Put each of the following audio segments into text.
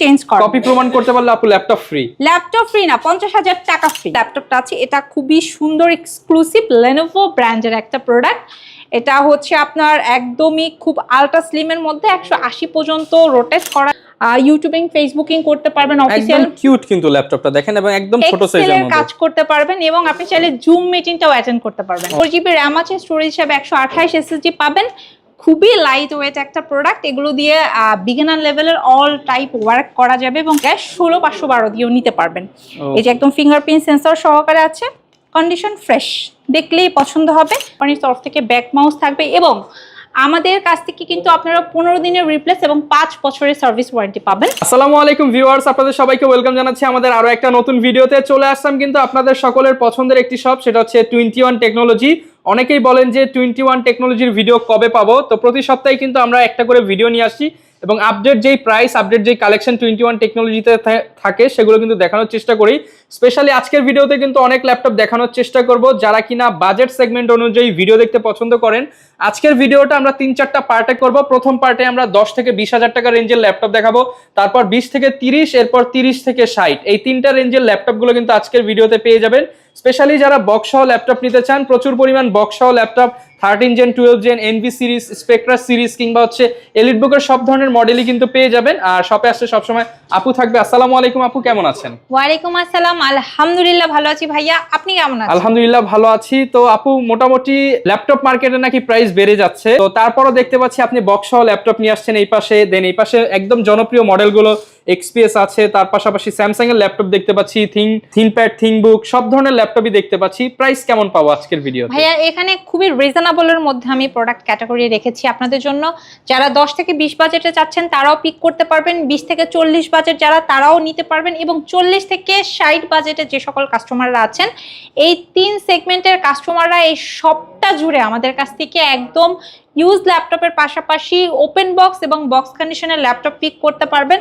Change করা copy প্রমাণ করতে পারলে আপু ল্যাপটপ ফ্রি ল্যাপটপ ফ্রি না পঞ্চাশ হাজার টাকা ফ্রি ল্যাপটপটা আছে এটা খুবই সুন্দর এক্সক্লুসিভ লেনোভো ব্র্যান্ডের একটা প্রোডাক্ট এটা হচ্ছে আপনার একদমই খুব আলট্রা স্লিমের মধ্যে একশো আশি পর্যন্ত রোটেট করা। ইউটিউবিং ফেসবুকিং করতে পারবেন অফিসিয়াল কিউট কিন্তু ল্যাপটপটা দেখেন এবং একদম ছোট সাইজের মধ্যে। কাজ করতে পারবেন এবং আপনি চাইলে জুম মিটিংটাও অ্যাটেন্ড করতে পারবেন। ফোর জিবি র্যাম আছে স্টোরেজ হিসাবে একশো আঠাশ এসএসডি পাবেন। খুবই লাইট ওয়েট একটা প্রোডাক্ট এগুলো দিয়ে বিগিনার লেভেলের অল টাইপ ওয়ার্ক করা যাবে এবং গ্যাস ষোলো পাঁচশো বারো দিয়েও নিতে পারবেন। এই যে একদম ফিঙ্গারপ্রিন্ট সেন্সর সহকারে আছে। কন্ডিশন ফ্রেশ দেখলেই পছন্দ হবে। কোম্পানির তরফ থেকে ব্যাক মাউস থাকবে এবং আমাদের কাছ থেকে কিন্তু আপনারা পনেরো দিনের রিপ্লেস এবং পাঁচ বছরের সার্ভিস ওয়ারেন্টি পাবেন। আসসালামু আলাইকুম ভিউয়ার্স আপনাদের সবাইকে ওয়েলকাম জানাচ্ছি আমাদের আরও একটা নতুন ভিডিওতে চলে আসলাম কিন্তু আপনাদের সকলের পছন্দের একটি শপ সেটা হচ্ছে টোয়েন্টি ওয়ান টেকনোলজি অনেকেই বলেন যে টোয়েন্টি ওয়ান টেকনোলজির ভিডিও কবে পাবো? তো প্রতি সপ্তাহে কিন্তু আমরা একটা করে ভিডিও নিয়ে আসছি এবং আপডেট যেই প্রাইস আপডেট যেই কালেকশন টোয়েন্টি ওয়ান টেকনোলজিতে থাকে, সেগুলো কিন্তু দেখানোর চেষ্টা করি। স্পেশালি আজকের ভিডিওতে কিন্তু অনেক ল্যাপটপ দেখানোর চেষ্টা করব। যারা কিনা বাজেট সেগমেন্ট অনুযায়ী ভিডিও দেখতে পছন্দ করেন আজকের ভিডিওটা আমরা তিন চারটা পার্টে করব। প্রথম পার্টে আমরা দশ থেকে বিশ হাজার টাকা রেঞ্জের ল্যাপটপ দেখাবো। তারপর বিশ থেকে তিরিশ এরপর তিরিশ থেকে ষাট। এই তিনটা রেঞ্জের ল্যাপটপগুলো কিন্তু আজকের ভিডিওতে পেয়ে যাবেন। স্পেশালি যারা বক্স সহ ল্যাপটপ নিতে চান প্রচুর পরিমাণ বক্স সহ laptop thirteen gen twelve gen Envy series Spectre series কিংবা হচ্ছে এলিট বুকের সব ধরনের মডেলই কিন্তু পেয়ে যাবেন। আর শপে আসলে সবসময় আপু থাকবে। আসসালামু আলাইকুম আপু কেমন আছেন? ওয়ালাইকুম আসসালাম। আলহামদুলিল্লাহ ভালো আছি ভাইয়া। আপনি কেমন আছেন? আলহামদুলিল্লাহ ভালো আছি। তো আপু মোটামুটি ল্যাপটপ মার্কেটে নাকি প্রাইস বেড়ে যাচ্ছে। তো তারপরও দেখতে পাচ্ছি আপনি বক্স ল্যাপটপ নিয়ে আসছেন এই পাশে। দেন এই পাশে একদম জনপ্রিয় মডেলগুলো এক্সপিএস আছে, তার পাশাপাশি স্যামসাং এর ল্যাপটপ দেখতে পাচ্ছি থিং থিনপ্যাড থিংবুক সব ধরনের ল্যাপটপই দেখতে পাচ্ছি। প্রাইস কেমন পাবো আজকের ভিডিও ভাইয়া, এখানে খুবই রিজনেবলের মধ্যে আমি প্রোডাক্ট ক্যাটাগরি রেখেছি আপনাদের জন্য। যারা দশ থেকে বিশ বাজেটে চাচ্ছেন, তারাও পিক করতে পারবেন। বিশ থেকে চল্লিশ বাজেট যারা, তারাও নিতে পারবেন। এবং চল্লিশ থেকে ষাট বাজেটে যে সকল কাস্টমাররা আছেন, এই তিন সেগমেন্টের কাস্টমাররা এই সবটা জুড়ে আমাদের কাছ থেকে একদম ইউজ ল্যাপটপের পাশাপাশি ওপেন বক্স এবং বক্স কন্ডিশনের ল্যাপটপ পিক করতে পারবেন।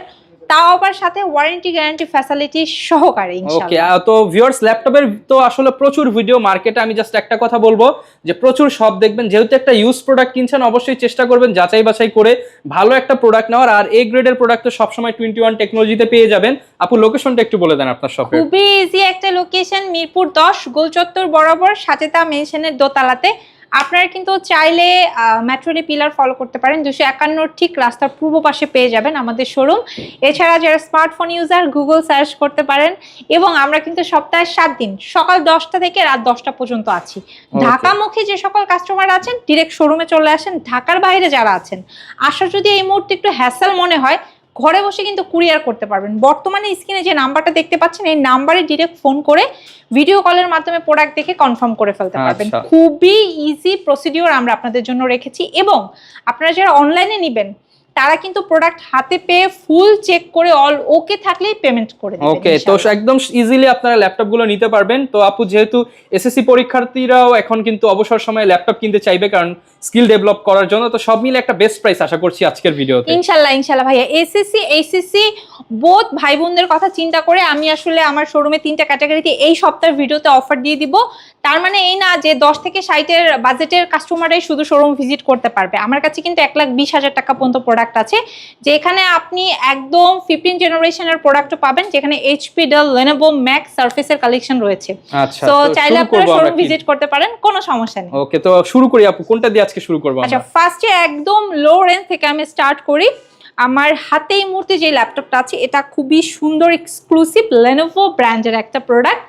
তাও আবার সাথে ওয়ারেন্টি গ্যারান্টি ফ্যাসিলিটি সহকারে ওকে তো ভিউয়ার্স ল্যাপটপের তো আসলে প্রচুর ভিডিও মার্কেটে আমি জাস্ট একটা কথা বলব যে প্রচুর সব দেখবেন যেহেতু একটা ইউজ প্রোডাক্ট কিনছেন অবশ্যই চেষ্টা করবেন যাচাই বাছাই করে ভালো একটা প্রোডাক্ট নেওয়ার। আর এ গ্রেডের প্রোডাক্ট তো সবসময় টোয়েন্টি ওয়ান টেকনোলজিতে পেয়ে যাবেন। আপু লোকেশনটা একটু বলে দেন আপনার শপের খুবই ইজি একটা লোকেশন মিরপুর দশ গোলচত্বর বরাবর সাচেতা মেনশনের দোতলাতে। আপনারা কিন্তু চাইলে মেট্রোলি পিলার ফলো করতে পারেন। দুশো একান্নর ঠিক রাস্তার পূর্ব পাশে পেয়ে যাবেন আমাদের শোরুম এছাড়া যারা স্মার্টফোন ইউজার গুগল সার্চ করতে পারেন এবং আমরা কিন্তু সপ্তাহে সাত দিন সকাল দশটা থেকে রাত দশটা পর্যন্ত আছি। ঢাকামুখী যে সকল কাস্টমার আছেন ডিরেক্ট শোরুমে চলে আসেন। ঢাকার বাইরে যারা আছেন আসা যদি এই মুহূর্তে একটু হ্যাসেল মনে হয় ঘরে বসে কিন্তু কুরিয়ার করতে পারবেন। বর্তমানে স্ক্রিনে যে নাম্বারটা দেখতে পাচ্ছেন এই নাম্বারে ডিরেক্ট ফোন করে ভিডিও কলের মাধ্যমে প্রোডাক্ট দেখে কনফার্ম করে ফেলতে পারবেন। আচ্ছা। খুবই ইজি প্রসিডিওর আমরা আপনাদের জন্য রেখেছি এবং আপনারা যারা অনলাইনে নেবেন তারা কিন্তু প্রোডাক্ট হাতে পেয়ে ফুল চেক করে অল ওকে থাকলেই পেমেন্ট করে দেবেন ওকে তো একদম ইজিলি আপনারা ল্যাপটপগুলো নিতে পারবেন। তো আপু যেহেতু এসএসসি পরীক্ষার্থীরাও এখন কিন্তু অবসর সময়ে ল্যাপটপ কিনতে চাইবে কারণ স্কিল ডেভেলপ করার জন্য। তো সব মিলে একটা বেস্ট প্রাইস আশা করছি আজকের ভিডিওতে। ইনশাল্লাহ ইনশাল্লাহ ভাইয়া। এসএসসি এইচএসসি বোধ ভাই বোনদের কথা চিন্তা করে আমি আসলে আমার শোরুমে তিনটা ক্যাটাগরিতে এই সপ্তাহের ভিডিওতে অফার দিয়ে দিব। তার মানে এই না যে দশ থেকে ষাটের বাজেটের কাস্টমাররাই শুধু শোরুম ভিজিট করতে পারবে। আমার কাছে কিন্তু এক লাখ বিশ হাজার টাকা পর্যন্ত প্রোডাক্ট আছে যেখানে আপনি একদম ফিফটিন জেনারেশনের প্রোডাক্টও পাবেন যেখানে এইচপি ডেল লেনোভো ম্যাক্স সার্ফেসের কালেকশন রয়েছে। আচ্ছা তো চাইলে আপনারা শোরুম ভিজিট করতে পারেন কোনো সমস্যা নেই। ওকে তো শুরু করি আপু কোনটা দিয়ে আজকে শুরু করব আচ্ছা ফার্স্টে একদম লো রেঞ্জ থেকে আমি স্টার্ট করি। আমার হাতে এই মুহূর্তে যে ল্যাপটপটা আছে এটা খুবই সুন্দর এক্সক্লুসিভ লেনোভো ব্র্যান্ডের একটা প্রোডাক্ট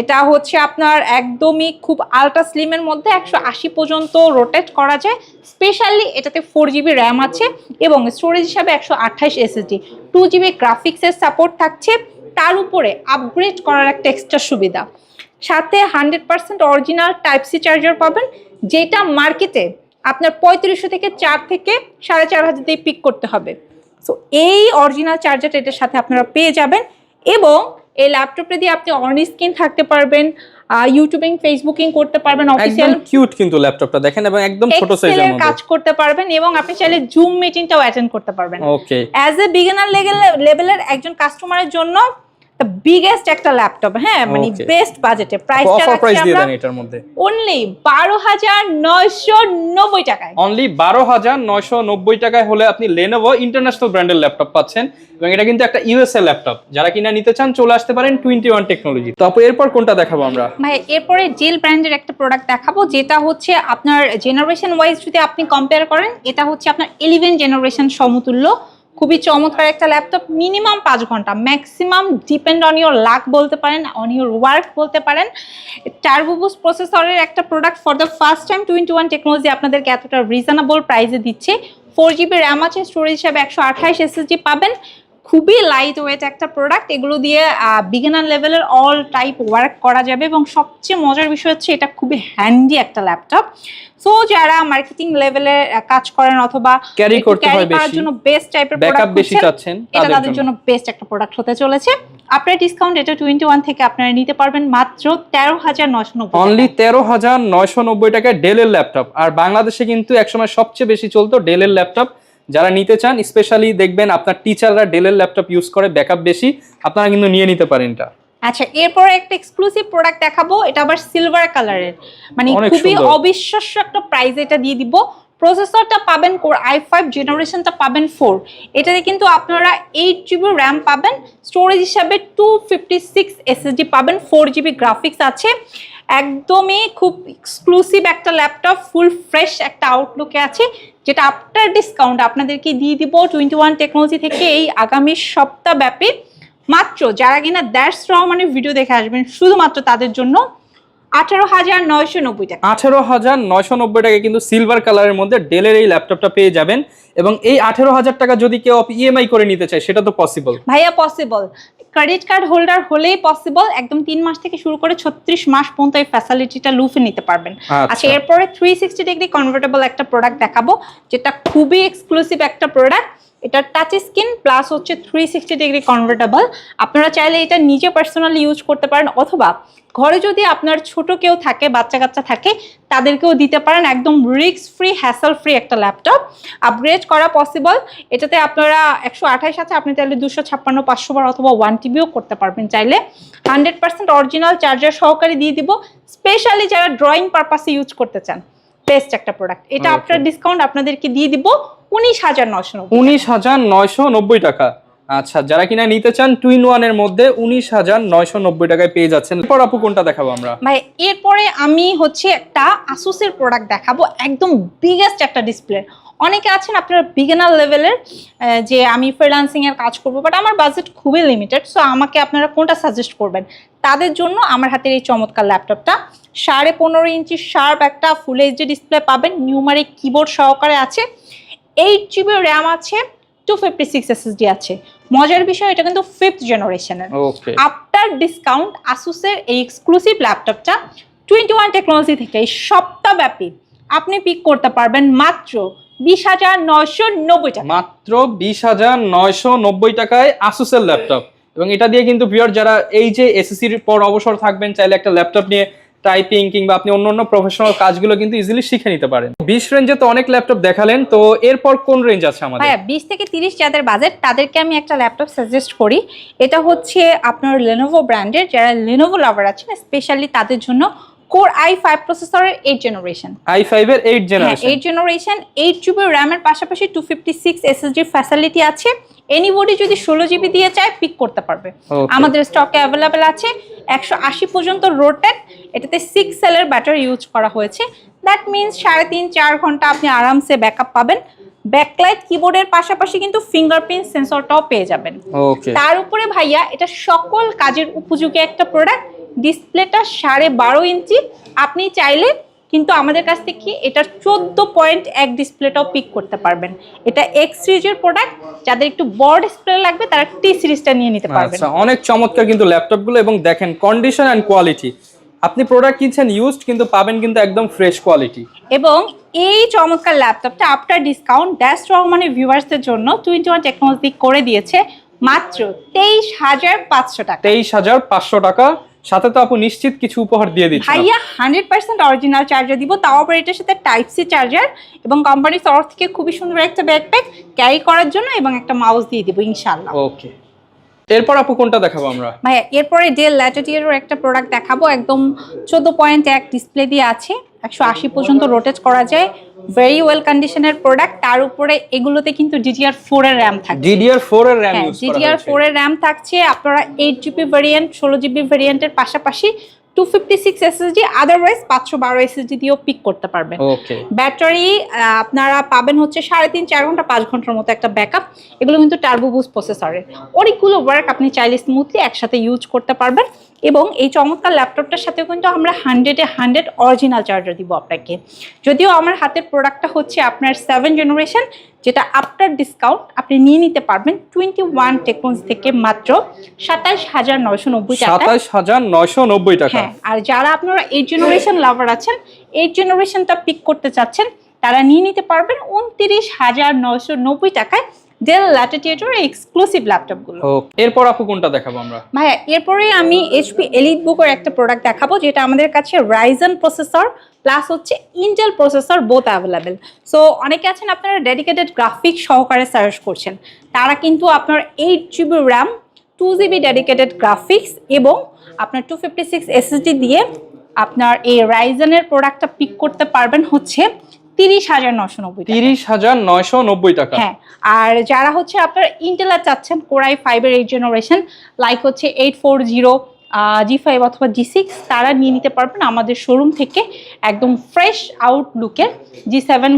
এটা হচ্ছে আপনার একদমই খুব আলট্রা স্লিমের মধ্যে একশো আশি পর্যন্ত রোটেট করা যায়। স্পেশালি এটাতে ফোর জিবি র্যাম আছে এবং স্টোরেজ হিসাবে একশো আঠাশ এসএসডি টু জিবি গ্রাফিক্সের সাপোর্ট থাকছে। তার উপরে আপগ্রেড করার একটা এক্সট্রা সুবিধা। সাথে hundred percent original type C charger পাবেন যেটা মার্কেটে আপনার পঁয়ত্রিশশো থেকে চার থেকে সাড়ে চার হাজার দিয়ে পিক করতে হবে। সো এই অরিজিনাল চার্জারটা এটার সাথে আপনারা পেয়ে যাবেন এবং এই ল্যাপটপটা দিয়ে আপনি অন স্ক্রিন থাকতে পারবেন ইউটিউবিং ফেসবুকিং করতে পারবেন অফিসিয়াল কিউট কিন্তু ল্যাপটপটা দেখেন এবং একদম ছোট সাইজের মধ্যে। কাজ করতে পারবেন এবং আপনি চাইলে জুম মিটিংটাও অ্যাটেন্ড করতে পারবেন। ওকে অ্যাজ এ বিগিনার লেভেলের একজন কাস্টমারের জন্য বিগেস্ট একটা ল্যাপটপ হ্যাঁ মানে বেস্ট বাজেটে প্রাইসটা অফার প্রাইস দিয়ে দেন এটার মধ্যে। অনলি বারো হাজার নয়শো নব্বই টাকায়। অনলি বারো হাজার নয়শো নব্বই টাকায় হলে আপনি লেনোভো ইন্টারন্যাশনাল ব্র্যান্ডের ল্যাপটপ পাচ্ছেন এবং এটা কিন্তু একটা ইউএসএ ল্যাপটপ যারা কিনা নিতে চান চলে আসতে পারেন টোয়েন্টি ওয়ান টেকনোলজি তো আপু এরপর কোনটা দেখাবো আমরা? ভাই এরপরে জেল ব্র্যান্ডের একটা প্রোডাক্ট দেখাবো যেটা হচ্ছে আপনার জেনারেশন ওয়াইজ যদি আপনি কম্পেয়ার করেন এটা হচ্ছে আপনার ইলেভেন জেনারেশন সমতুল্য খুবই চমৎকার একটা ল্যাপটপ মিনিমাম পাঁচ ঘণ্টা maximum depend on your luck বলতে পারেন অন ইউর ওয়ার্ক বলতে পারেন। টার্বোবুস প্রসেসরের একটা product for the first time twenty one technology আপনাদেরকে এতটা রিজনেবল প্রাইসে দিচ্ছে। ফোর জিবি র্যাম আছে স্টোরেজ হিসাবে একশো আঠাশ এসএসডি পাবেন। খুবই লাইট ওয়েট একটা প্রোডাক্ট এগুলো দিয়ে বিগিনার লেভেলের অল টাইপ ওয়ার্ক করা যাবে এবং সবচেয়ে মজার বিষয় হচ্ছে এটা খুবই হ্যান্ডি একটা ল্যাপটপ সো যারা মার্কেটিং লেভেলে কাজ করেন অথবা করতে হয় করার বেশি। জন্য বেস্ট টাইপের প্রোডাক্ট বেশি চাচ্ছেন এটা তাদের জন্য। বেস্ট একটা প্রোডাক্ট হতে চলেছে। আপনার ডিসকাউন্ট এটা টোয়েন্টি ওয়ান থেকে আপনারা নিতে পারবেন মাত্র তেরো হাজার নশো নব্বই অনলি তেরো হাজার নয়শো নব্বই টাকায় ডেলের ল্যাপটপ আর বাংলাদেশে কিন্তু একসময় সবচেয়ে বেশি চলতো ডেলের ল্যাপটপ যারা নিতে চান স্পেশালি দেখবেন আপনার টিচাররা ডেলের ল্যাপটপ ইউজ করে ব্যাকআপ বেশি আপনারা কিন্তু নিয়ে নিতে পারেন এটা। আচ্ছা এরপরে একটা এক্সক্লুসিভ প্রোডাক্ট দেখাবো এটা আবার সিলভার কালারের মানে খুবই অবিশ্বাস্য একটা প্রাইস এটা দিয়ে দিব। প্রসেসরটা পাবেন কোর আই ফাইভ জেনারেশনটা পাবেন ফোর এটাতে কিন্তু আপনারা এইট জিবি র্যাম পাবেন স্টোরেজ হিসাবে টু ফিফটি সিক্স এসএসডি পাবেন ফোর জিবি গ্রাফিক্স আছে। একদমই খুব এক্সক্লুসিভ একটা ল্যাপটপ ফুল ফ্রেশ একটা আউটলুকে আছে। যেটা আফটার ডিসকাউন্ট আপনাদেরকে দিয়ে দিব টোয়েন্টি ওয়ান টেকনোলজি থেকে এই আগামী সপ্তাহ ব্যাপী মাত্র যারা কিনা দ্যাশ মানে ভিডিও দেখে আসবেন, শুধুমাত্র তাদের জন্য আঠারো হাজার নয়শো নব্বই টাকা। আঠেরো হাজার নয়শো নব্বই টাকায় কিন্তু সিলভার কালারের মধ্যে ডেলের এই ল্যাপটপটা পেয়ে যাবেন এবং এই আঠেরো হাজার টাকা যদি কেউ ইএমআই করে নিতে চায় সেটা তো পসিবল ভাইয়া পসিবল ক্রেডিট কার্ড হোল্ডার হলেই পসিবল একদম তিন মাস থেকে শুরু করে ছত্রিশ মাস পর্যন্ত এই ফ্যাসিলিটিটা লুফে নিতে পারবেন। আচ্ছা। আচ্ছা এরপরে থ্রি সিক্সটি ডিগ্রি কনভার্টেবল একটা প্রোডাক্ট দেখাবো যেটা খুবই এক্সক্লুসিভ একটা প্রোডাক্ট এটা টাচ স্ক্রিন প্লাস হচ্ছে থ্রি সিক্সটি ডিগ্রি কনভার্টেবল আপনারা চাইলে এটা নিজে পার্সোনালি ইউজ করতে পারেন অথবা ঘরে যদি আপনার ছোট কেউ থাকে বাচ্চা কাচ্চা থাকে, তাদেরকেও দিতে পারেন একদম রিক্স ফ্রি হ্যাসেল ফ্রি একটা ল্যাপটপ আপগ্রেড করা পসিবল এটাতে আপনারা একশো আঠাশ আছে, আপনি চাইলে দুশো ছাপ্পান্ন, পাঁচশো বার অথবা ওয়ান টিবিও করতে পারবেন চাইলে। হান্ড্রেড পার্সেন্ট অরিজিনাল চার্জার সহকারে দিয়ে দিব। স্পেশালি যারা ড্রয়িং পারপাসে ইউজ করতে চান। বেস্ট একটা প্রোডাক্ট এটা. আপনার ডিসকাউন্ট আপনাদেরকে দিয়ে দিব উনিশ হাজার নয়শো উনিশ হাজার নয়শো নব্বই টাকা। আচ্ছা যারা কিনা নিতে চান টুইন ওয়ানের মধ্যে উনিশ হাজার নয়শো নব্বই টাকায় পেয়ে যাচ্ছেন। এরপর আপু কোনটা দেখাবো আমরা? ভাই এরপরে আমি হচ্ছে একটা আসুসের প্রোডাক্ট দেখাবো একদম বিগেস্ট একটা ডিসপ্লে অনেকে আছেন আপনার বিগিনার লেভেলের যে আমি ফ্রিল্যান্সিং এর কাজ করব বাট আমার বাজেট খুবই লিমিটেড সো আমাকে আপনারা কোনটা সাজেস্ট করবেন? তাদের জন্য আমার হাতের এই চমৎকার ল্যাপটপটা সাড়ে পনেরো ইঞ্চি শার্প একটা ফুল এইচডি ডিসপ্লে পাবেন নিউমারিক কিবোর্ড সহকারে আছে এইট জিবি র্যাম আছে টু ফিফটি সিক্স এসএসডি আছে। মজার বিষয় এটা কিন্তু ফিফথ জেনারেশনের আফটার ডিসকাউন্ট আসুসের এই এক্সক্লুসিভ ল্যাপটপটা টোয়েন্টি ওয়ান টেকনোলজি থেকে এই সপ্তাহব্যাপী আপনি পিক করতে পারবেন মাত্র বিশ হাজার নয়শো নব্বই টাকা। মাত্র বিশ হাজার নয়শো নব্বই টাকায় আসুসের ল্যাপটপ এবং এটা দিয়ে কিন্তু ভিউয়ার যারা এই যে এসএসসির পর অবসর থাকবেন চাইলে একটা ল্যাপটপ নিয়ে টাইপিং কিংবা আপনি অন্য অন্য প্রফেশনাল কাজগুলো কিন্তু ইজিলি শিখে নিতে পারেন। বিশ রেঞ্জে তো অনেক ল্যাপটপ দেখালেন তো এরপর কোন রেঞ্জ আছে আমাদের? হ্যাঁ বিশ থেকে তিরিশ যাদের বাজেট তাদেরকে আমি একটা ল্যাপটপ সাজেস্ট করি। এটা হচ্ছে আপনার লেনোভো ব্র্যান্ডের যারা লেনোভো লাভার আছেন স্পেশালি তাদের জন্য কোর আই ফাইভ প্রসেসরের এইট জেনারেশন আই ফাইভ এর eight generation eight generation eight GB র্যামের পাশাপাশি টু ফিফটি সিক্স এসএসডির ফ্যাসিলিটি আছে। এনিবডি যদি ষোলো জিবি দিয়ে চায় পিক করতে পারবে। আমাদের স্টকে অ্যাভেলেবেল আছে একশো আশি পর্যন্ত রোটেড এটাতে সিক্স সেলের ব্যাটারি ইউজ করা হয়েছে। দ্যাট মিনস সাড়ে তিন চার ঘণ্টা আপনি আরামসে ব্যাকআপ পাবেন। ব্যাকলাইট কিবোর্ডের পাশাপাশি কিন্তু ফিঙ্গারপ্রিন্ট সেন্সরটাও পেয়ে যাবেন। তার উপরে ভাইয়া এটা সকল কাজের উপযোগী একটা প্রোডাক্ট ডিসপ্লেটা সাড়ে বারো ইঞ্চি। আপনি চাইলে কিন্তু আমাদের কাছ থেকে এটার চোদ্দ পয়েন্ট এক ডিসপ্লেটাও পিক করতে পারবেন। এটা এক্স সিরিজের প্রোডাক্ট যাদের একটু বড় ডিসপ্লে লাগবে তারা টি সিরিজটা নিয়ে নিতে পারবেন। আচ্ছা অনেক চমৎকার কিন্তু ল্যাপটপগুলো এবং দেখেন কন্ডিশন অ্যান্ড কোয়ালিটি আপনি প্রোডাক্ট কিনছেন ইউজড কিন্তু পাবেন কিন্তু একদম ফ্রেশ কোয়ালিটি এবং এই চমৎকার ল্যাপটপটা আফটার ডিসকাউন্ট ড্যাশ রহমানের ভিউয়ার্সদের জন্য টোয়েন্টি ওয়ান টেকনোলজি করে দিয়েছে মাত্র তেইশ হাজার পাঁচশো টাকা। তেইশ হাজার পাঁচশো টাকা। সাথে তো আপু নিশ্চিত কিছু উপহার দিয়ে দিচ্ছি ভাইয়া হান্ড্রেড পার্সেন্ট অরিজিনাল চার্জার দিব। তাও আবার এটার সাথে টাইপ সি চার্জার এবং কোম্পানির তরফ থেকে খুবই সুন্দর একটা ব্যাকপ্যাক ক্যারি করার জন্য এবং একটা মাউস দিয়ে দিব ইনশাল্লাহ ওকে এরপর আপু কোনটা দেখাবো আমরা? ভাইয়া এরপরে ডেল ল্যাটিটিউডের একটা প্রোডাক্ট দেখাবো একদম চোদ্দ পয়েন্ট এক ডিসপ্লে দিয়ে আছে একশো আশি পর্যন্ত রোটেট করা যায় ভেরি ওয়েল কন্ডিশনের প্রোডাক্ট তার উপরে এগুলোতে কিন্তু ডিডিআর ফোর এর র্যাম থাকে ডিডিআর ফোর এর র্যাম হ্যাঁ ইউজ করা ডিডিআর হয়েছে ফোর এর র্যাম থাকছে আপনারা এইট জিবি ভেরিয়েন্ট ষোলো জিবি ভেরিয়েন্টের পাশাপাশি two fifty six SSD otherwise পাঁচশো বারো এসএসডি দিয়েও পিক করতে পারবেন ব্যাটারি আপনারা পাবেন হচ্ছে সাড়ে তিন চার ঘণ্টা পাঁচ ঘণ্টার মতো একটা ব্যাকআপ এগুলো কিন্তু টার্বোবুস প্রসেসরের অনেকগুলো ওয়ার্ক আপনি চাইলে স্মুথলি একসাথে ইউজ করতে পারবেন। এবং এই চমৎকার ল্যাপটপটার সাথেও কিন্তু আমরা হান্ড্রেডে হান্ড্রেড অরিজিনাল চার্জার দিব আপনাকে। যদিও আমার হাতের প্রোডাক্টটা হচ্ছে আপনার সেভেন জেনারেশন যেটা আফটার ডিসকাউন্ট আপনি নিয়ে নিতে পারবেন টোয়েন্টি ওয়ান টেকনোলজি থেকে মাত্র সাতাশ হাজার নয়শো নব্বই টাকা। সাতাশ হাজার নয়শো নব্বই টাকা। হ্যাঁ আর যারা আপনারা এইট জেনারেশন লাভার আছেন এইট জেনারেশনটা পিক করতে চাচ্ছেন তারা নিয়ে নিতে পারবেন উনত্রিশ হাজার নয়শো নব্বই টাকায় ডেল ল্যাটিটিউডের এক্সক্লুসিভ ল্যাপটপগুলো এরপর আপু কোনটা দেখাবো আমরা? ভাইয়া এরপরে আমি এইচপি এলিট বুকের একটা প্রোডাক্ট দেখাবো যেটা আমাদের কাছে রাইজন প্রসেসর প্লাস হচ্ছে Intel processor both available so অনেকে আছেন আপনারা ডেডিকেটেড গ্রাফিক সহকারে সার্চ করছেন। তারা কিন্তু আপনার eight GB RAM two GB dedicated graphics এবং আপনার টু ফিফটি সিক্স এসএসডি দিয়ে আপনার এই রাইজনের প্রোডাক্টটা পিক করতে পারবেন হচ্ছে তিরিশ হাজার নশো নব্বই তিরিশ হাজার নয়শো নব্বই টাকা। হ্যাঁ আর যারা হচ্ছে আপনারা ইন্টেলার চাচ্ছেন কোরাই ফাইভের এইট জেনারেশন লাইক হচ্ছে eight four zero G five অথবা জি সিক্স তারা নিয়ে নিতে পারবেন আমাদের শোরুম থেকে একদম ফ্রেশ আউটলুকের জি সেভেন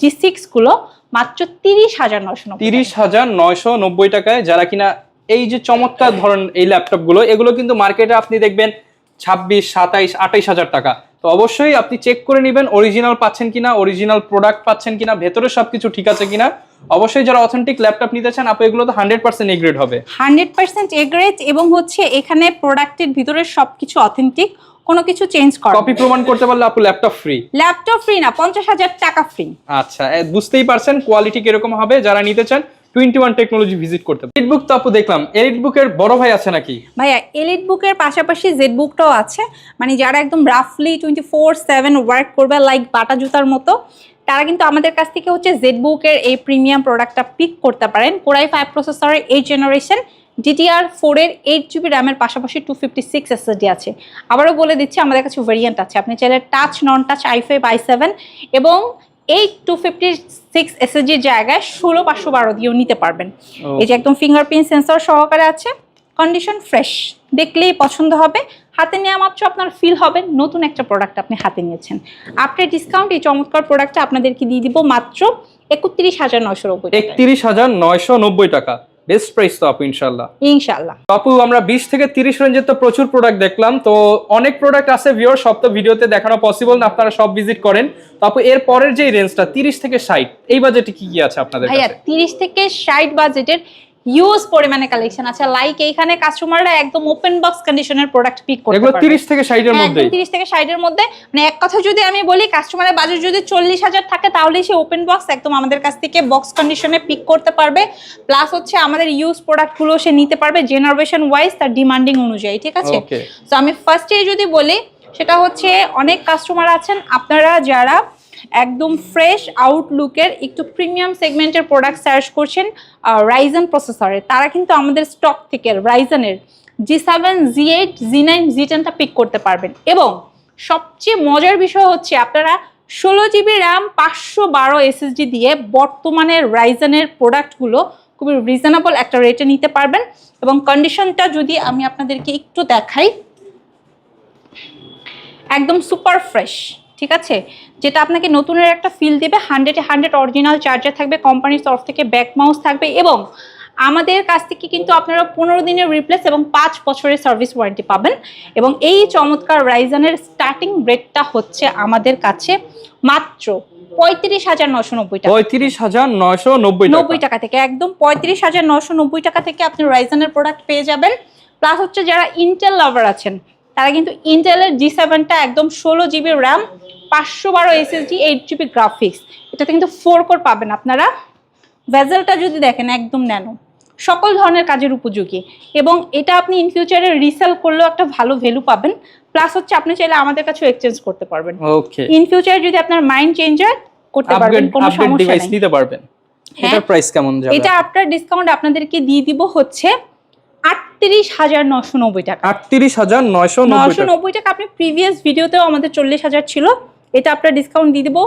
জি সিক্সগুলো মাত্র তিরিশ হাজার নশো নব্বই তিরিশ হাজার নয়শো নব্বই টাকায় যারা কিনা এই যে চমৎকার ধরন এই ল্যাপটপগুলো এগুলো কিন্তু মার্কেটে আপনি দেখবেন ছাব্বিশ সাতাইশ আঠাইশ হাজার টাকা। তো অবশ্যই আপনি চেক করে নেবেন অরিজিনাল পাচ্ছেন কিনা অরিজিনাল প্রোডাক্ট পাচ্ছেন কিনা ভেতরে সবকিছু ঠিক আছে কিনা। অবশ্যই যারা অথেন্টিক ল্যাপটপ নিতে চান আপনি এগুলো তো হান্ড্রেড পার্সেন্ট এগ্রেড হবে। হান্ড্রেড পার্সেন্ট এগ্রেড এবং হচ্ছে এখানে প্রোডাক্টের ভিতরে সবকিছু অথেন্টিক কোনো কিছু চেঞ্জ করা কপি প্রমাণ করতে পারলে আপু ল্যাপটপ ফ্রি ল্যাপটপ ফ্রি না পঞ্চাশ হাজার টাকা ফ্রি আচ্ছা বুঝতেই পারছেন কোয়ালিটি কীরকম হবে। যারা নিতে চান ওয়ান টেকনোলজি ভিজিট বুক তো আপু দেখলাম এলিট বুকের বড় আছে নাকি? ভাইয়া এলিট বুকের পাশাপাশি জেড বুকটাও আছে। মানে যারা একদম রাফলি টোয়েন্টি ফোর সেভেন ওয়ার্ক করবে লাইক জুতার মতো, তারা কিন্তু আমাদের কাছ থেকে হচ্ছে জেড বুকের এই প্রিমিয়াম প্রোডাক্টটা পিক করতে পারেন। কোরাই ফাইভ প্রসেসরের জেনারেশন ডিটিআর ফোরের এইট জিবি র্যামের পাশাপাশি টু ফিফটি সিক্স এসএসডি আছে। আবারও বলে দিচ্ছি, আমাদের কাছে ভেরিয়েন্ট আছে। আপনি চাইলে touch non touch i five seven এবং এইট টু ফিফটি সিক্স এসএসজির জায়গায় ষোলো পাঁচশো বারো দিয়েও নিতে পারবেন। এই যে একদম ফিঙ্গারপ্রিন্ট সেন্সর সহকারে আছে কন্ডিশন ফ্রেশ দেখলেই পছন্দ হবে। হাতে নেওয়া মাত্র আপনার ফিল হবে নতুন একটা প্রোডাক্ট আপনি হাতে নিয়েছেন। আফটার ডিসকাউন্ট এই চমৎকার প্রোডাক্টটা আপনাদেরকে দিয়ে দিব মাত্র একত্রিশ হাজার নয়শো নব্বই একত্রিশ হাজার নয়শো নব্বই টাকা। বেস্ট প্রাইস তো আপু ইনশাল্লাহ ইনশাল্লাহ আপু আমরা বিশ থেকে তিরিশ রেঞ্জের তো প্রচুর প্রোডাক্ট দেখলাম। তো অনেক প্রোডাক্ট আছে ভিওর সব তো ভিডিওতে দেখানো পসিবল না আপনারা সব ভিজিট করেন। তো আপু এর পরের যে রেঞ্জটা তিরিশ থেকে ষাট এই বাজেটে কি কি আছে আপনাদের ভাইয়া তিরিশ থেকে ষাট বাজেটের ইউজ পরিমাণে কালেকশন আছে। লাইক এইখানে কাস্টমাররা একদম ওপেন বক্স কন্ডিশনের প্রোডাক্ট পিক করতে পারবে। তিরিশ থেকে ষাটের হ্যাঁ, মধ্যে একদম তিরিশ থেকে ষাটের মধ্যে। মানে এক কথা যদি আমি বলি কাস্টমারের বাজেট যদি চল্লিশ হাজার থাকে তাহলে সে ওপেন বক্স একদম আমাদের কাছ থেকে বক্স কন্ডিশনে পিক করতে পারবে। প্লাস হচ্ছে আমাদের ইউজ প্রোডাক্টগুলো সে নিতে পারবে জেনারেশন ওয়াইজ তার ডিমান্ডিং অনুযায়ী ঠিক আছে? তো আমি ফার্স্টে যদি বলি সেটা হচ্ছে অনেক কাস্টমার আছেন। আপনারা যারা একদম ফ্রেশ আউটলুকের একটু প্রিমিয়াম সেগমেন্টের প্রোডাক্ট সার্চ করছেন রাইজন প্রসেসরে তারা কিন্তু আমাদের স্টক থেকে রাইজনের G seven G eight G nine G টেনটা pick করতে পারবেন। এবং সবচেয়ে মজার বিষয় হচ্ছে আপনারা ষোলো জিবি র্যাম পাঁচশো বারো এসএসডি দিয়ে বর্তমানে রাইজনের প্রোডাক্টগুলো খুবই রিজনেবল একটা রেটে নিতে পারবেন। এবং কন্ডিশনটা যদি আমি আপনাদেরকে একটু দেখাই, একদম সুপার ফ্রেশ ঠিক আছে? যেটা আপনাকে নতুনের একটা ফিল দেবে হান্ড্রেডে হান্ড্রেড অরিজিনাল চার্জার থাকবে কোম্পানির তরফ থেকে ব্যাক মাউস থাকবে এবং আমাদের কাছ থেকে কিন্তু আপনারা পনেরো দিনের রিপ্লেস এবং পাঁচ বছরের সার্ভিস ওয়ারেন্টি পাবেন এবং এই চমৎকার রাইজানের স্টার্টিং রেটটা হচ্ছে আমাদের কাছে মাত্র পঁয়ত্রিশ হাজার নশো নব্বই টাকা। পঁয়ত্রিশ হাজার নয়শো নব্বই নব্বই টাকা থেকে একদম পঁয়ত্রিশ হাজার নশো নব্বই টাকা থেকে আপনি রাইজনের প্রোডাক্ট পেয়ে যাবেন। প্লাস হচ্ছে যারা ইন্টেল লাভার আছেন তারা কিন্তু ইন্টেলের জি সেভেনটা একদম ষোলো জিবি র্যাম পাঁচশো বারো এসএসডি এইট জিবি গ্রাফিক্স এটাতে কিন্তু ফোর কোর পাবেন আপনারা। ভেজেলটা যদি দেখেন একদম ন্যানো। সকল ধরনের কাজের উপযোগী। এবং এটা আপনি ইন ফিউচারে রিসেল করলেও একটা ভালো ভ্যালু পাবেন। প্লাস হচ্ছে আপনি চাইলে আমাদের কাছেও এক্সচেঞ্জ করতে পারবেন। ওকে ইন ফিউচারে যদি আপনার মাইন্ড চেঞ্জ হয় করতে পারবেন কোনো সমস্যা ডিভাইস নেই। নিতে পারবেন। হ্যাঁ। এটার প্রাইস কেমন যাবে এটা আফটার ডিসকাউন্ট আপনাদেরকে দিয়ে দিব হচ্ছে আটত্রিশ হাজার নশো নব্বই টাকা। আটত্রিশ হাজার নয়শো নশো নব্বই টাকা। আপনি প্রিভিয়াস ভিডিওতেও আমাদের চল্লিশ হাজার ছিল। এটা আপনার ডিসকাউন্ট দিয়ে দিব।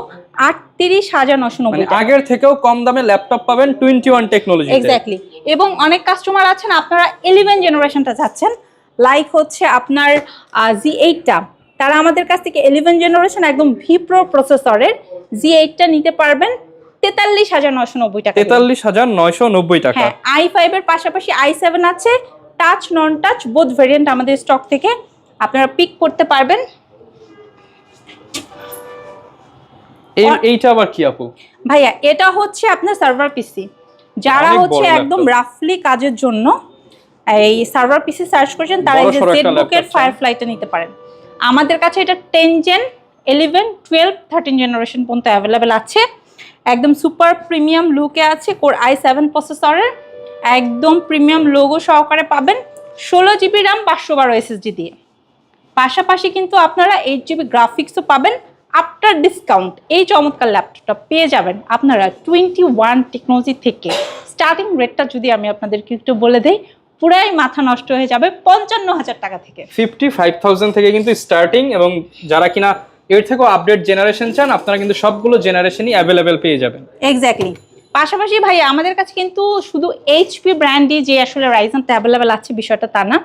আটত্রিশ হাজার নশো মানে নব্বই আগের থেকেও কম দামে ল্যাপটপ পাবেন টোয়েন্টি ওয়ান টেকনোলজি এক্স্যাক্টলি এবং অনেক কাস্টমার আছেন আপনারা ইলেভেন জেনারেশনটা চাচ্ছেন লাইক হচ্ছে আপনার জি এইটটা তারা আমাদের কাছ থেকে ইলেভেন জেনারেশন একদম ভি প্রো প্রসেসরের জি এইটটা নিতে পারবেন। তেতাল্লিশ হাজার নশো নব্বই টাকা। তেতাল্লিশ হাজার নয়শো নব্বই টাকা। হ্যাঁ আই ফাইভের পাশাপাশি আই সেভেন আছে। Touch non touch both variant আমাদের স্টক থেকে আপনারা পিক করতে পারবেন। এইটা আবার কি আপু? ভাইয়া এটা হচ্ছে আপনার সার্ভার পিসি যারা হচ্ছে একদম রাফলি কাজের জন্য এই সার্ভার পিসি সার্চ করছেন তারা এই যে জেটবুকের laptop ফায়ার ফ্লাইটা নিতে পারেন। আমাদের কাছে এটা ten gen eleven twelve thirteen generation পর্যন্ত অ্যাভেলেবেল আছে। একদম সুপার প্রিমিয়াম লুকে আছে কোর আই সেভেন প্রসেসরের। একদম প্রিমিয়াম লোগো সহকারে পাবেন। ষোলো জিবি র্যাম পাঁচশো বারো এসএসডি দিয়ে। পাশাপাশি কিন্তু আপনারা এইট জিবি গ্রাফিক্সও পাবেন আফটার ডিসকাউন্ট এই চমৎকার ল্যাপটপটা পেয়ে যাবেন আপনারা টোয়েন্টি ওয়ান টেকনোলজি থেকে। স্টার্টিং রেটটা যদি আমি আপনাদেরকে একটু বলে দিই, পুরাই মাথা নষ্ট হয়ে যাবে পঞ্চান্ন হাজার টাকা থেকে। ফিফটি ফাইভ থাউজেন্ড থেকে কিন্তু স্টার্টিং এবং যারা কিনা এর থেকেও আপডেট জেনারেশন চান আপনারা কিন্তু সবগুলো জেনারেশনই অ্যাভেলেবেল পেয়ে যাবেন। এক্স্যাক্টলি পাশাপাশি ভাই আমাদের কাছে কিন্তু শুধু এইচপি ব্র্যান্ডই যে আসলে রাইজনটা অ্যাভেলেবেল আছে বিষয়টা তা না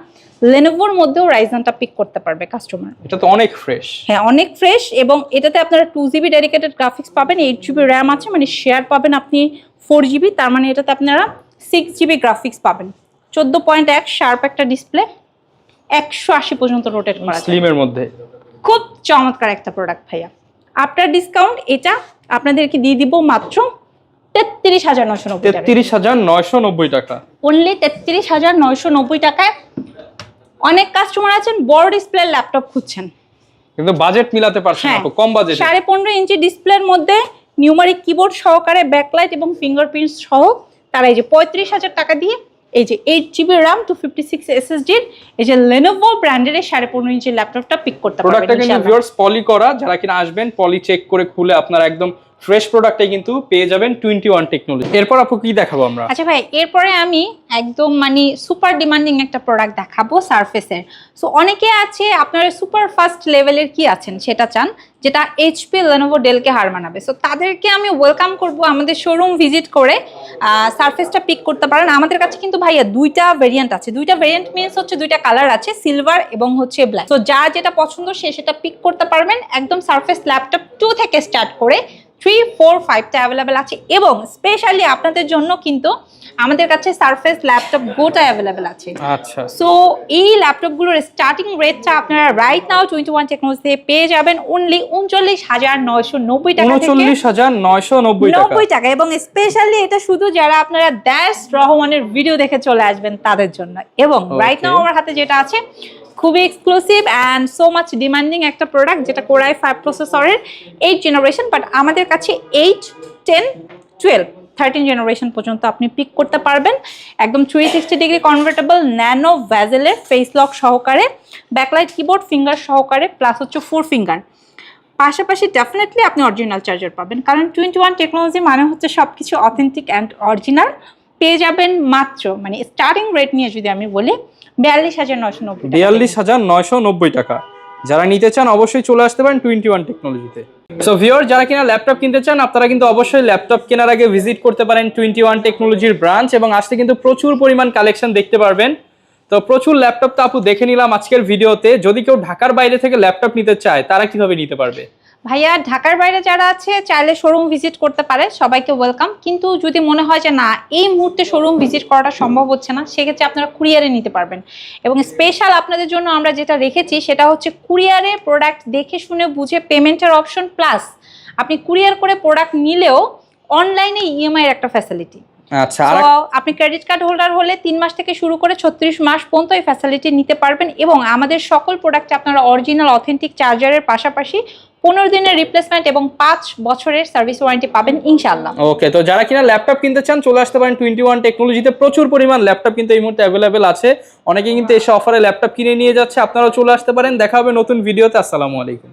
লেনোভোর মধ্যেও রাইজনটা পিক করতে পারবে কাস্টমার এটা তো অনেক ফ্রেশ হ্যাঁ অনেক ফ্রেশ এবং এটাতে আপনারা টু জিবি ডেডিকেটেড গ্রাফিক্স পাবেন এইট জিবি র্যাম আছে মানে শেয়ার পাবেন আপনি ফোর জিবি তার মানে এটাতে আপনারা সিক্স জিবি গ্রাফিক্স পাবেন। চোদ্দ পয়েন্ট এক শার্প একটা ডিসপ্লে একশো আশি পর্যন্ত রোটেট করা স্লিমের মধ্যে। খুব চমৎকার একটা প্রোডাক্ট ভাইয়া। আফটার ডিসকাউন্ট এটা আপনাদেরকে দিয়ে দিব মাত্র তেত্রিশ হাজার নশো নব্বই তেত্রিশ হাজার নয়শো নব্বই টাকা। অনলি তেত্রিশ হাজার নয়শো নব্বই টাকায় অনেক কাস্টমার আছেন বড় ডিসপ্লের ল্যাপটপ খুঁজছেন। কিন্তু বাজেট মিলাতে পারছেন হ্যাঁ আপু কম বাজেটে সাড়ে পনেরো ইঞ্চি ডিসপ্লের মধ্যে নিউমারিক কিবোর্ড সহকারে ব্যাকলাইট এবং ফিঙ্গারপ্রিন্ট সহ তারা এই যে পঁয়ত্রিশ হাজার টাকা দিয়ে এই যে eight GB RAM two fifty six এসএসডির এই যে লেনোভো ব্র্যান্ডের এই সাড়ে পনেরো ইঞ্চি ল্যাপটপটা পিক করতে পারবেন পলি করা যারা কিনা আসবেন পলি চেক করে খুলে আপনার একদম ফ্রেশ প্রোডাক্টটাই কিন্তু পেয়ে যাবেন টোয়েন্টি ওয়ান টেকনোলজি এরপর আপু কি দেখাবো আমরা? আচ্ছা ভাই, এরপরে আমি একদম মানে সুপার ডিমান্ডিং একটা প্রোডাক্ট দেখাবো সারফেসের সো অনেকে আছে, আপনারা সুপার ফাস্ট লেভেলের কি আছেন সেটা চান, যেটা এইচপি লেনোভো ডেলকে হার মানাবে। সো তাদেরকে আমি ওয়েলকাম করব আমাদের শোরুম ভিজিট করে সারফেসটা পিক করতে পারেন। আমাদের কাছে কিন্তু ভাইয়া দুইটা ভেরিয়েন্ট আছে। দুইটা ভেরিয়েন্ট মিনস হচ্ছে দুইটা কালার আছে সিলভার এবং হচ্ছে ব্ল্যাক তো যার যেটা পছন্দ সে সেটা পিক করতে পারবেন। একদম সারফেস ল্যাপটপ টু থেকে স্টার্ট করে থ্রি ফোর ফাইভটা অ্যাভেলেবেল আছে এবং স্পেশালি আপনাদের জন্য কিন্তু আমাদের কাছে সারফেস ল্যাপটপ গোটা অ্যাভেলেবেল আছে। আচ্ছা। সো এই ল্যাপটপগুলোর স্টার্টিং রেটটা আপনারা রাইট নাও টোয়েন্টি ওয়ান টেকনোলজিতে পেয়ে যাবেন অনলি উনচল্লিশ হাজার নয়শো নব্বই টাকা উনচল্লিশ হাজার নয়শো নব্বই টাকা। এবং স্পেশালি এটা শুধু যারা আপনারা দ্যাশ রহমানের ভিডিও দেখে চলে আসবেন তাদের জন্য। এবং রাইট নাও আমার হাতে যেটা আছে খুবই exclusive and so much demanding একটা প্রোডাক্ট যেটা কোরাই ফাইভ প্রসেসরের এইট জেনারেশন বাট আমাদের কাছে eight ten twelve thirteen generation পর্যন্ত আপনি পিক করতে পারবেন। একদম three sixty degree convertible nano ভ্যাজেলের face lock সহকারে ব্যাকলাইট কিবোর্ড ফিঙ্গার সহকারে প্লাস হচ্ছে ফোর ফিঙ্গার পাশাপাশি ডেফিনেটলি আপনি অরিজিনাল চার্জার পাবেন, কারণ টোয়েন্টি ওয়ান টেকনোলজি মানে হচ্ছে সব কিছু অথেন্টিক অ্যান্ড অরিজিনাল পেয়ে যাবেন মাত্র মানে স্টার্টিং রেট নিয়ে যদি আমি বলি, বিয়াল্লিশ হাজার নয়শো নব্বই বিয়াল্লিশ হাজার নয়শো নব্বই টাকা। যারা নিতে চান অবশ্যই চলে আসতে পারেন টোয়েন্টি ওয়ান টেকনোলজিতে সো ভিওর যারা কিনা ল্যাপটপ কিনতে চান, আপনারা কিন্তু অবশ্যই ল্যাপটপ কেনার আগে ভিজিট করতে পারেন টোয়েন্টি ওয়ান টেকনোলজির ব্রাঞ্চ এবং আসতে কিন্তু প্রচুর পরিমাণ কালেকশন দেখতে পারবেন। তো প্রচুর ল্যাপটপ তো আপু দেখে নিলাম আজকের ভিডিওতে যদি কেউ ঢাকার বাইরে থেকে ল্যাপটপ নিতে চায়, তারা কীভাবে নিতে পারবে? ভাইয়া ঢাকার বাইরে যারা আছে চাইলে শোরুম ভিজিট করতে পারে সবাইকে ওয়েলকাম কিন্তু যদি মনে হয় যে না এই মুহূর্তে শোরুম ভিজিট করাটা সম্ভব হচ্ছে না সেক্ষেত্রে আপনারা কুরিয়ারে নিতে পারবেন। এবং স্পেশাল আপনাদের জন্য আমরা যেটা রেখেছি সেটা হচ্ছে কুরিয়ারে প্রোডাক্ট দেখে শুনে বুঝে পেমেন্টের অপশন প্লাস আপনি কুরিয়ার করে প্রোডাক্ট নিলেও অনলাইনে ইএমআই এর একটা ফ্যাসিলিটি আচ্ছা আপনি ক্রেডিট কার্ড হোল্ডার হলে তিন মাস থেকে শুরু করে ছত্রিশ মাস পর্যন্ত এই ফ্যাসিলিটি নিতে পারবেন এবং আমাদের সকল প্রোডাক্টে আপনারা অরিজিনাল অথেন্টিক চার্জারের পাশাপাশি পনেরো দিনের রিপ্লেসমেন্ট এবং পাঁচ বছরের সার্ভিস ওয়ারেন্টি পাবেন ইনশাল্লাহ ওকে তো যারা কিনা ল্যাপটপ কিনতে চান, চলে আসতে পারেন টোয়েন্টি ওয়ান টেকনোলজিতে প্রচুর পরিমাণ ল্যাপটপ কিন্তু এই মুহূর্তে অ্যাভেলেবেল আছে। অনেকে কিন্তু এসে অফারে ল্যাপটপ কিনে নিয়ে যাচ্ছে, আপনারাও চলে আসতে পারেন। দেখা হবে নতুন ভিডিওতে আসসালামু আলাইকুম।